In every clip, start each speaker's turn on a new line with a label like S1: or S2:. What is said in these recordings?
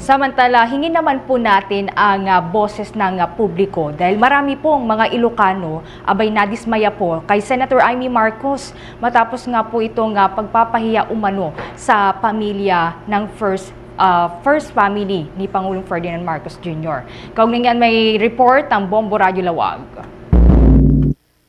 S1: Samantala, hingin naman po natin ang ah, boses ng ah, publiko dahil marami pong mga Ilocano abay nadismaya po kay Senator Amy Marcos matapos nga po itong ah, pagpapahiya umano sa pamilya ng first ah, first family ni Pangulong Ferdinand Marcos Jr. Kaugnay yan may report ang Bombo Radyo Lawag.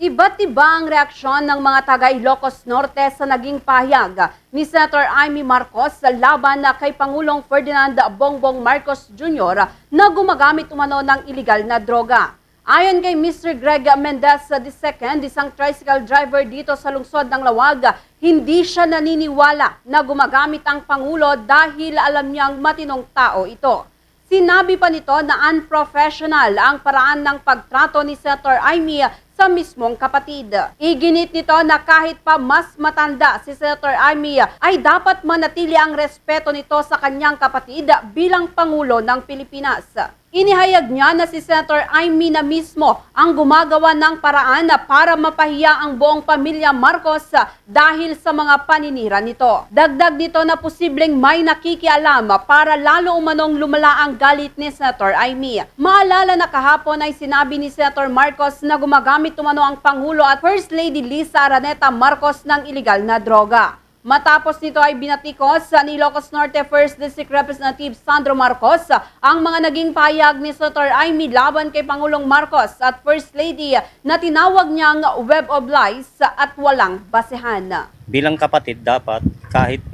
S2: Iba't iba ang reaksyon ng mga taga Ilocos Norte sa naging pahayag ni Senator Amy Marcos sa laban na kay Pangulong Ferdinand Bongbong Marcos Jr. na gumagamit umano ng iligal na droga. Ayon kay Mr. Greg Mendez II, isang tricycle driver dito sa lungsod ng Lawag, hindi siya naniniwala na gumagamit ang Pangulo dahil alam niyang matinong tao ito. Sinabi pa nito na unprofessional ang paraan ng pagtrato ni Senator Amy sa mismong kapatid. Iginit nito na kahit pa mas matanda si Senator Amy ay dapat manatili ang respeto nito sa kanyang kapatid bilang Pangulo ng Pilipinas. Inihayag niya na si Senator Amy na mismo ang gumagawa ng paraan na para mapahiya ang buong pamilya Marcos dahil sa mga paninira nito. Dagdag nito na posibleng may nakikialam para lalo umanong lumala ang galit ni Senator Amy. Maalala na kahapon ay sinabi ni Senator Marcos na gumagamit umano ang Pangulo at First Lady Lisa Araneta Marcos ng iligal na droga. Matapos nito ay binatikos sa Ilocos Norte 1st District Representative Sandro Marcos ang mga naging payag ni Senator Amy laban kay Pangulong Marcos at First Lady na tinawag niyang web of lies at walang basehan.
S3: bilang kapatid dapat kahit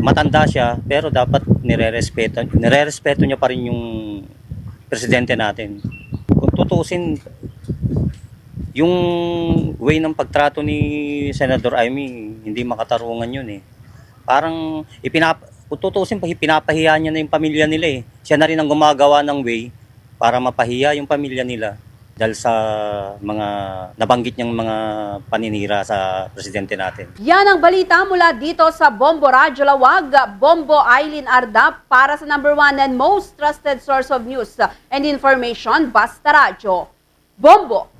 S3: matanda siya pero dapat nirerespeto nirerespeto niya pa rin yung presidente natin. Kung tutusin yung way ng pagtrato ni Senador Amy hindi makatarungan yun eh. Parang ipinap kung tutusin pa pinapahiya niya na yung pamilya nila eh. Siya na rin ang gumagawa ng way para mapahiya yung pamilya nila dahil sa mga nabanggit niyang mga paninira sa presidente natin.
S2: Yan ang balita mula dito sa Bombo Radyo Lawag, Bombo Eileen Arda para sa number one and most trusted source of news and information, Basta Radyo. Bombo!